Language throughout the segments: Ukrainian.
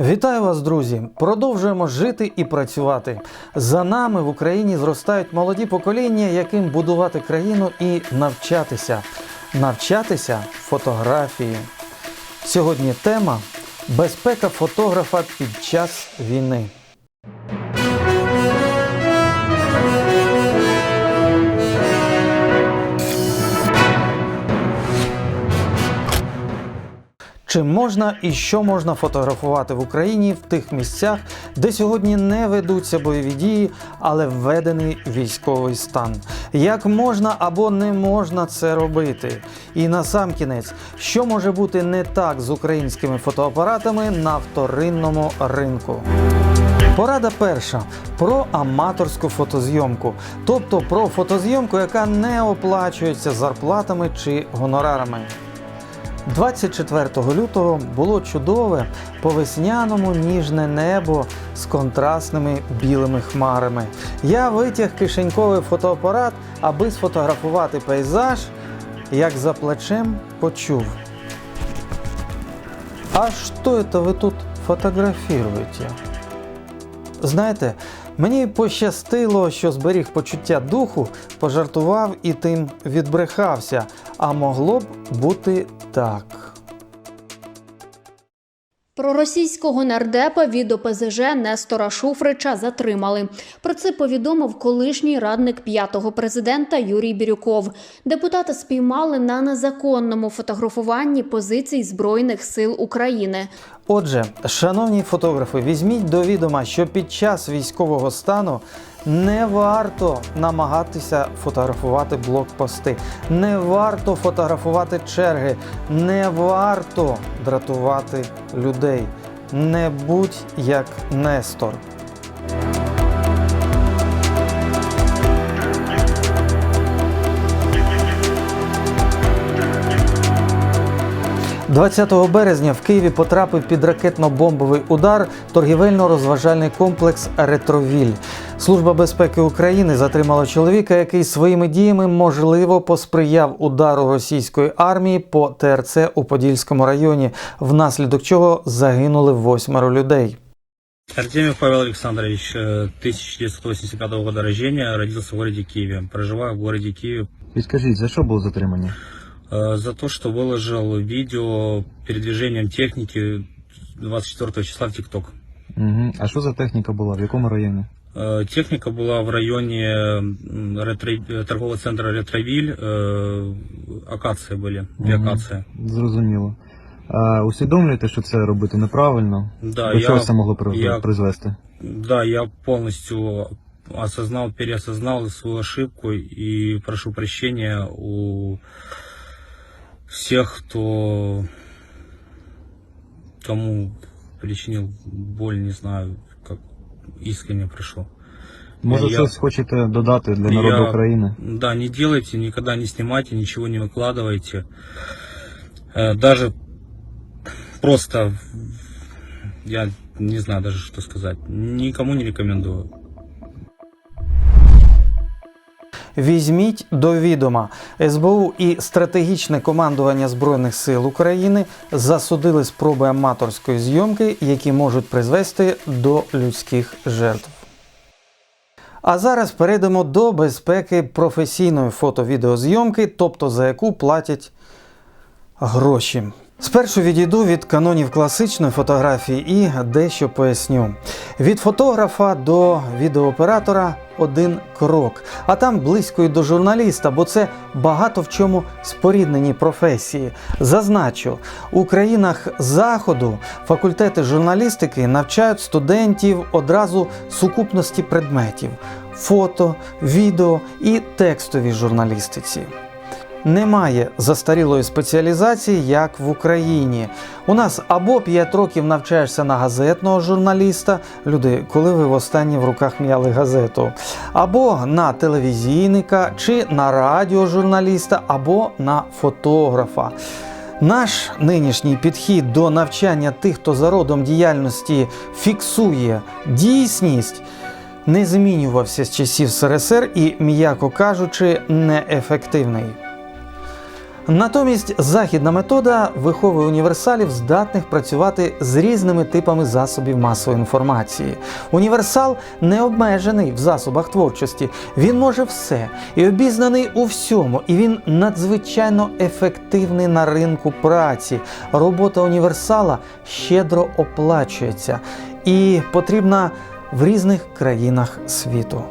Вітаю вас, друзі! Продовжуємо жити і працювати. За нами в Україні зростають молоді покоління, яким будувати країну і навчатися. Навчатися фотографії. Сьогодні тема безпека фотографа під час війни. Чи можна і що можна фотографувати в Україні в тих місцях, де сьогодні не ведуться бойові дії, але введений військовий стан? Як можна або не можна це робити? І насамкінець, що може бути не так з українськими фотоапаратами на вторинному ринку? Порада перша про аматорську фотозйомку, тобто про фотозйомку, яка не оплачується зарплатами чи гонорарами. 24 лютого було чудове по весняному ніжне небо з контрастними білими хмарами. Я витяг кишеньковий фотоапарат, аби сфотографувати пейзаж, як за плечем почув. А що это ви тут фотографуєте? Знаєте, мені пощастило, що зберіг почуття духу, пожартував і тим відбрехався, а могло б бути так. Проросійського нардепа від ОПЗЖ Нестора Шуфрича затримали. Про це повідомив колишній радник п'ятого президента Юрій Бірюков. Депутата спіймали на незаконному фотографуванні позицій Збройних сил України. Отже, шановні фотографи, візьміть до відома, що під час військового стану не варто намагатися фотографувати блокпости, не варто фотографувати черги, не варто дратувати людей. Не будь як Нестор. 20 березня в Києві потрапив під ракетно-бомбовий удар торгівельно-розважальний комплекс Ретровіль. Служба безпеки України затримала чоловіка, який своїми діями можливо посприяв удару російської армії по ТРЦ у Подільському районі, внаслідок чого загинули восьмеро людей. Артемьев Павел Александрович, э, 1985 года рождения, родился в городе Киеве. Проживаю в городе Киеве Підскажіть, за що було затримані? э, за то, что выложил видео передвижением техники 24 числа в ТикТок. Угу. А що за техніка була? В якому районі? Э, Техника была в районе м, ретро- э, торгового центра Ретровиль. э, Акации были, две Мгм. акации. Зрозуміло. А, усвідомлюєте, що це робити неправильно? Да, До я, чого це могло при- я- призвести? да, я полностью осознал, переосознал свою ошибку и прошу прощения у всех, кто кому причинил боль, не знаю, как искренне прошу. Може, я- щось хочете додати для народу Я- України? Да, не делайте, никогда не снимайте, ничего не выкладывайте. Э, Даже просто, я не знаю даже, что сказать. Никому не рекомендую. Візьміть до відома, СБУ і стратегічне командування Збройних сил України засудили спроби аматорської зйомки, які можуть призвести до людських жертв. А зараз перейдемо до безпеки професійної фото-відеозйомки, тобто за яку платять гроші. Спершу відійду від канонів класичної фотографії і дещо поясню. Від фотографа до відеооператора один крок, а там близько і до журналіста, бо це багато в чому споріднені професії. Зазначу, у країнах Заходу факультети журналістики навчають студентів одразу сукупності предметів фото, відео і текстовій журналістиці. Немає застарілої спеціалізації, як в Україні. У нас або 5 років навчаєшся на газетного журналіста. Люди, коли ви востаннє в руках м'яли газету, або на телевізійника, чи на радіожурналіста, або на фотографа. Наш нинішній підхід до навчання тих, хто за родом діяльності фіксує дійсність, не змінювався з часів СРСР і, м'яко кажучи, неефективний. Натомість західна метода виховує універсалів, здатних працювати з різними типами засобів масової інформації. Універсал не обмежений в засобах творчості. Він може все і обізнаний у всьому, і він надзвичайно ефективний на ринку праці. Робота універсала щедро оплачується і потрібна в різних країнах світу.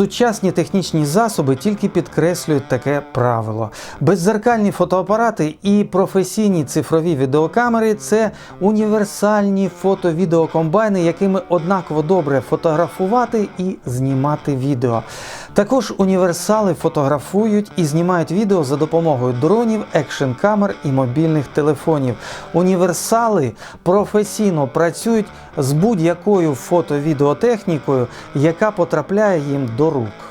Сучасні технічні засоби тільки підкреслюють таке правило. Беззеркальні фотоапарати і професійні цифрові відеокамери це універсальні фото-відеокомбайни, якими однаково добре фотографувати і знімати відео. Також універсали фотографують і знімають відео за допомогою дронів, екшн камер і мобільних телефонів. Універсали професійно працюють з будь-якою фото-відеотехнікою, яка потрапляє їм до рук.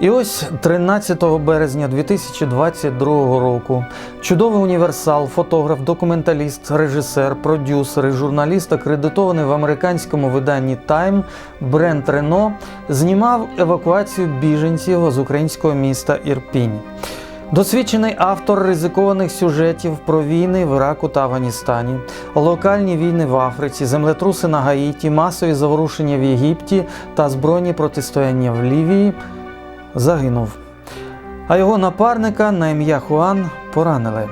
І ось 13 березня 2022 року чудовий універсал, фотограф, документаліст, режисер, продюсер і журналіст, акредитований в американському виданні Time Брент Рено, знімав евакуацію біженців з українського міста Ірпінь. Досвідчений автор ризикованих сюжетів про війни в Іраку та Афганістані, локальні війни в Африці, землетруси на Гаїті, масові заворушення в Єгипті та збройні протистояння в Лівії загинув. А його напарника на ім'я Хуан поранили.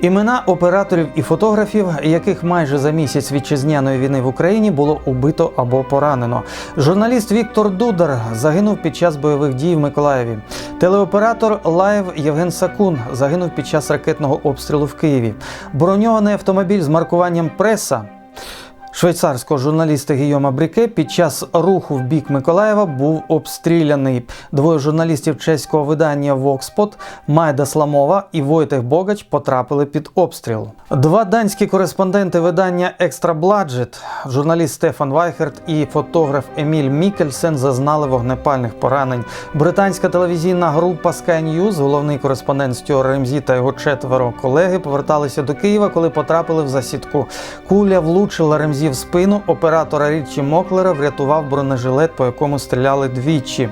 Імена операторів і фотографів, яких майже за місяць вітчизняної війни в Україні було убито або поранено. Журналіст Віктор Дудар загинув під час бойових дій в Миколаєві. Телеоператор Лайв Євген Сакун загинув під час ракетного обстрілу в Києві. Броньований автомобіль з маркуванням преса Швейцарського журналіста Гійома Бріке під час руху в бік Миколаєва був обстріляний. Двоє журналістів чеського видання Вокспот Майда Сламова і Войтех Богач потрапили під обстріл. Два данські кореспонденти видання Екстра Бладжет, журналіст Стефан Вайхерт і фотограф Еміль Мікельсен зазнали вогнепальних поранень. Британська телевізійна група Sky News, головний кореспондент Стюар Ремзі та його четверо колеги поверталися до Києва, коли потрапили в засідку. Куля влучила Ремзі в спину. Оператора Річі Моклера врятував бронежилет, по якому стріляли двічі.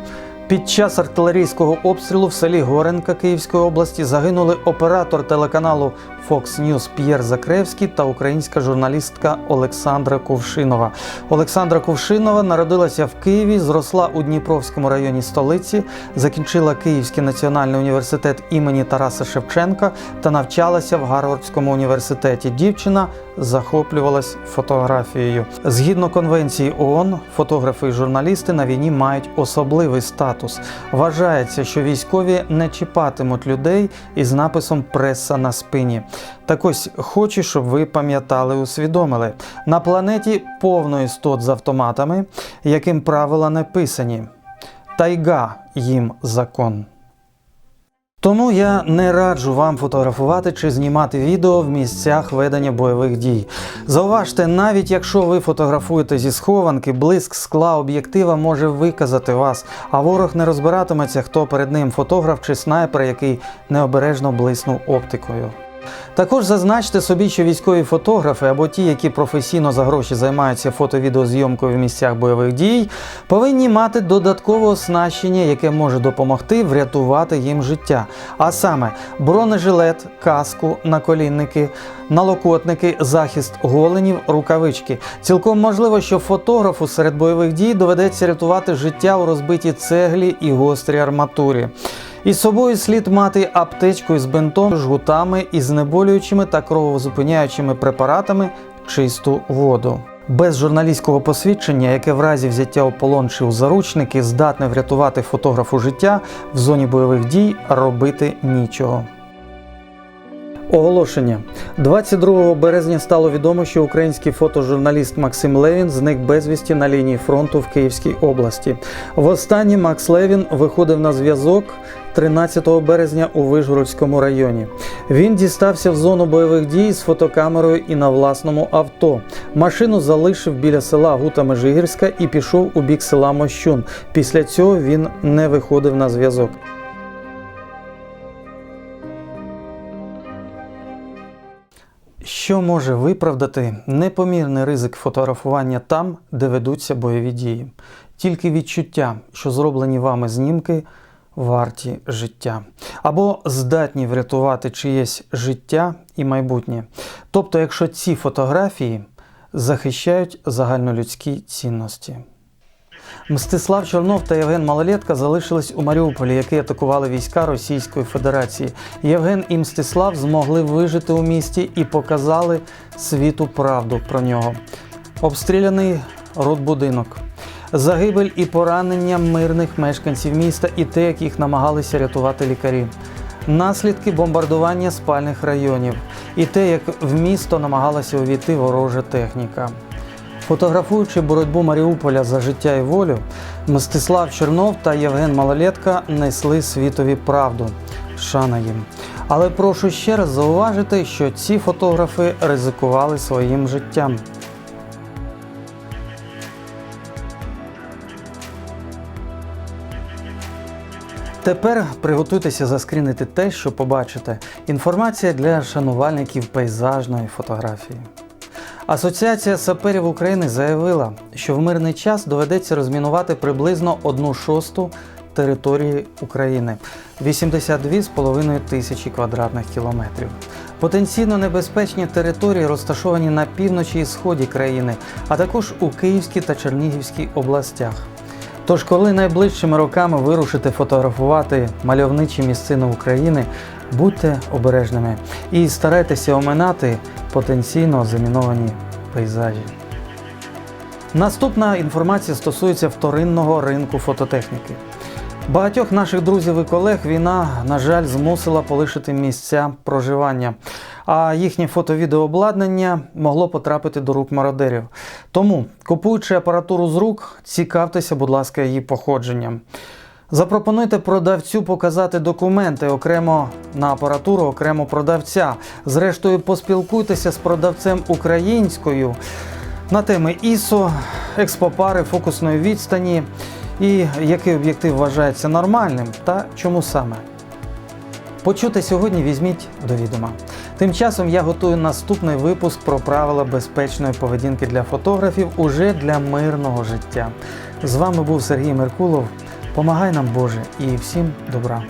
Під час артилерійського обстрілу в селі Горенка Київської області загинули оператор телеканалу Fox News П'єр Закревський та українська журналістка Олександра Ковшинова. Олександра Ковшинова народилася в Києві, зросла у Дніпровському районі столиці, закінчила Київський національний університет імені Тараса Шевченка та навчалася в Гарвардському університеті. Дівчина захоплювалась фотографією. Згідно конвенції ООН, фотографи і журналісти на війні мають особливий статус. Вважається, що військові не чіпатимуть людей із написом преса на спині. Так ось хочу, щоб ви пам'ятали, усвідомили. На планеті повно істот з автоматами, яким правила не писані. Тайга їм закон. Тому я не раджу вам фотографувати чи знімати відео в місцях ведення бойових дій. Зауважте, навіть якщо ви фотографуєте зі схованки, блиск скла об'єктива може виказати вас, а ворог не розбиратиметься, хто перед ним фотограф чи снайпер, який необережно блиснув оптикою. Також зазначте собі, що військові фотографи або ті, які професійно за гроші займаються фото-відеозйомкою в місцях бойових дій, повинні мати додаткове оснащення, яке може допомогти врятувати їм життя. А саме бронежилет, каску, наколінники, налокотники, захист голенів, рукавички. Цілком можливо, що фотографу серед бойових дій доведеться рятувати життя у розбитій цеглі і гострій арматурі. Із собою слід мати аптечку із бинтом, жгутами із знеболюючими та кровозупиняючими препаратами, чисту воду. Без журналістського посвідчення, яке в разі взяття у чи у заручники здатне врятувати фотографу життя в зоні бойових дій, робити нічого. Оголошення 22 березня стало відомо, що український фотожурналіст Максим Левін зник безвісті на лінії фронту в Київській області. Востаннє Макс Левін виходив на зв'язок 13 березня у Вишгородському районі. Він дістався в зону бойових дій з фотокамерою і на власному авто. Машину залишив біля села Гута Межигірська і пішов у бік села Мощун. Після цього він не виходив на зв'язок. Що може виправдати непомірний ризик фотографування там, де ведуться бойові дії? Тільки відчуття, що зроблені вами знімки варті життя, або здатні врятувати чиєсь життя і майбутнє. Тобто, якщо ці фотографії захищають загальнолюдські цінності. Мстислав Чорнов та Євген Малолетка залишились у Маріуполі, який атакували війська Російської Федерації. Євген і Мстислав змогли вижити у місті і показали світу правду про нього. Обстріляний родбудинок, загибель і поранення мирних мешканців міста і те, як їх намагалися рятувати лікарі. Наслідки бомбардування спальних районів і те, як в місто намагалася увійти ворожа техніка. Фотографуючи боротьбу Маріуполя за життя і волю, Мстислав Чернов та Євген Малолетка несли світові правду. Шана їм. Але прошу ще раз зауважити, що ці фотографи ризикували своїм життям. Тепер приготуйтеся заскрінити те, що побачите. Інформація для шанувальників пейзажної фотографії. Асоціація саперів України заявила, що в мирний час доведеться розмінувати приблизно одну шосту території України 82,5 тисячі квадратних кілометрів. Потенційно небезпечні території розташовані на півночі і сході країни, а також у Київській та Чернігівській областях. Тож, коли найближчими роками вирушите фотографувати мальовничі місцини України, будьте обережними і старайтеся оминати потенційно заміновані пейзажі. Наступна інформація стосується вторинного ринку фототехніки. Багатьох наших друзів і колег війна, на жаль, змусила полишити місця проживання, а їхнє фото-відеообладнання могло потрапити до рук мародерів. Тому, купуючи апаратуру з рук, цікавтеся, будь ласка, її походженням. Запропонуйте продавцю показати документи окремо на апаратуру, окремо продавця. Зрештою, поспілкуйтеся з продавцем українською на теми ISO, експопари, фокусної відстані і який об'єктив вважається нормальним та чому саме. Почути сьогодні візьміть до відома. Тим часом я готую наступний випуск про правила безпечної поведінки для фотографів уже для мирного життя. З вами був Сергій Меркулов. Помагай нам Боже і всім добра.